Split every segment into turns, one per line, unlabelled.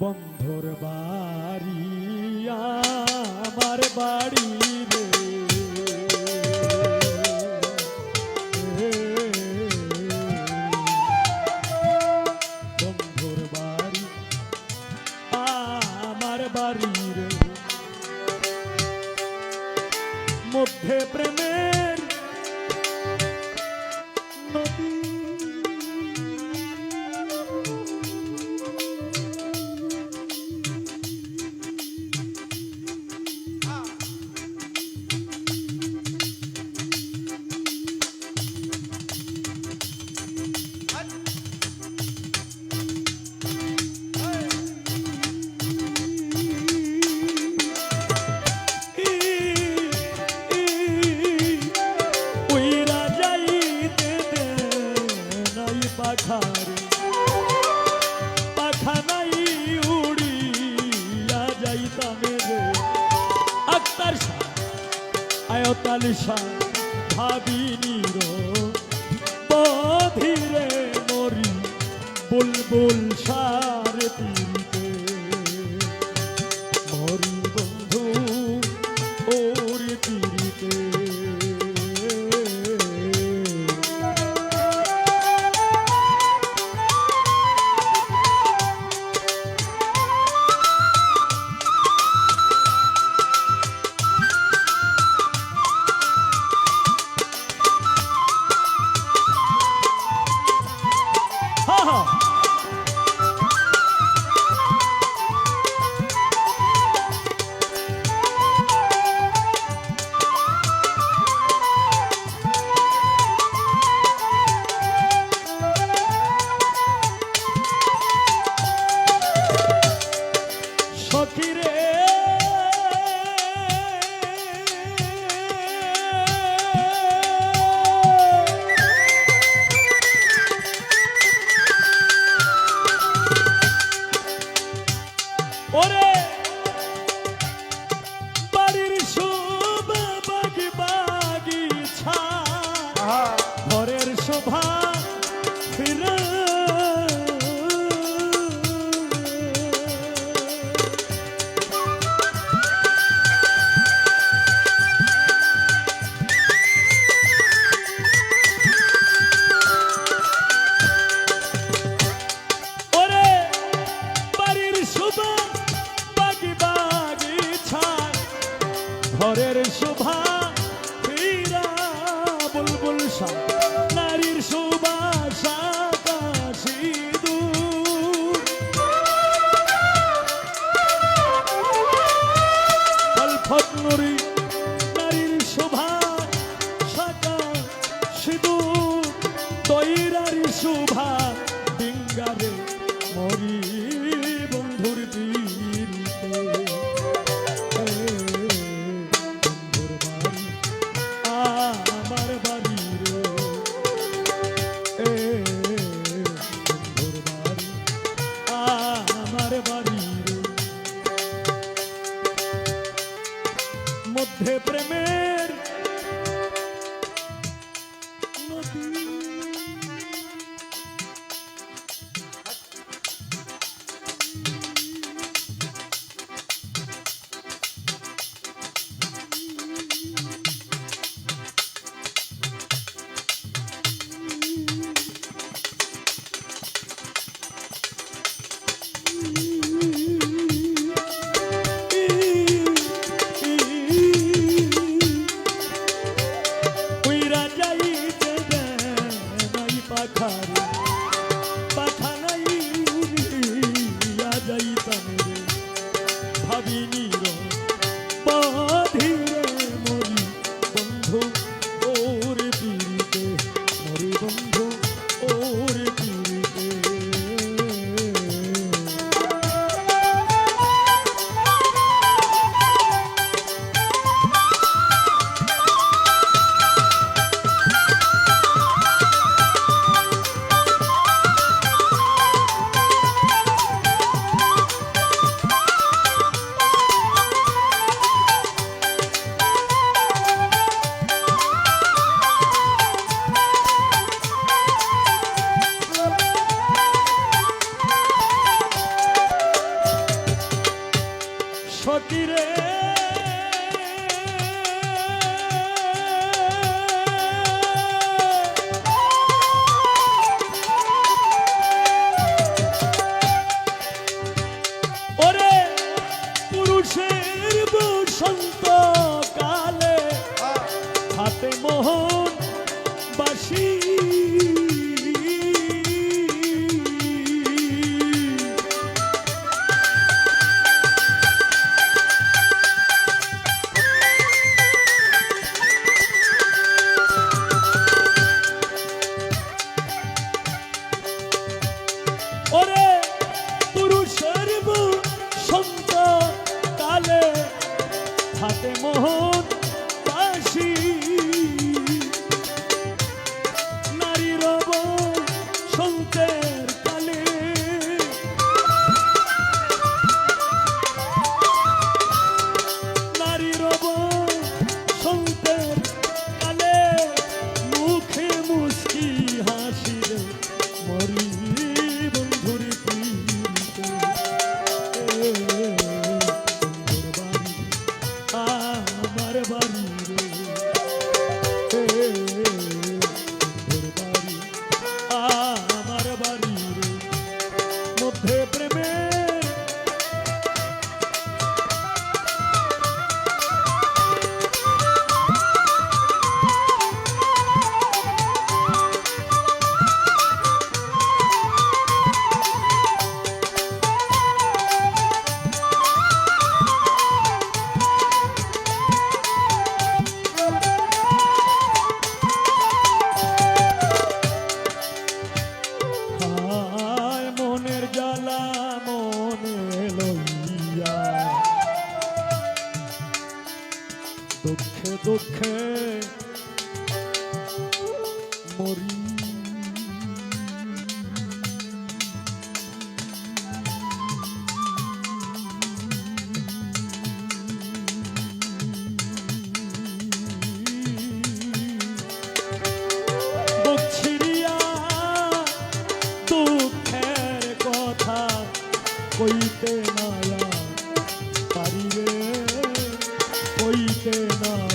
বন্ধর বাড়ি আমার বাড়ি রে। বন্ধর বাড়ি আমার বাড়ি রে। মধ্যে প্রেমের তালিশা ভাবিনি ধীরে মরি বুলবুল সারে তীর। Oh. ভাই। মোহন বাসী হইতে না।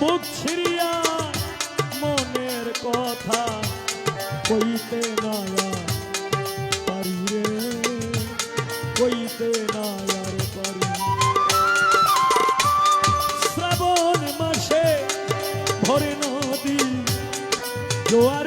বুক মনের কথা কইতে নায়া পারি রে, কইতে নায়ার পারি। শ্রাবণ মাসে ভরে নদী জোয়ার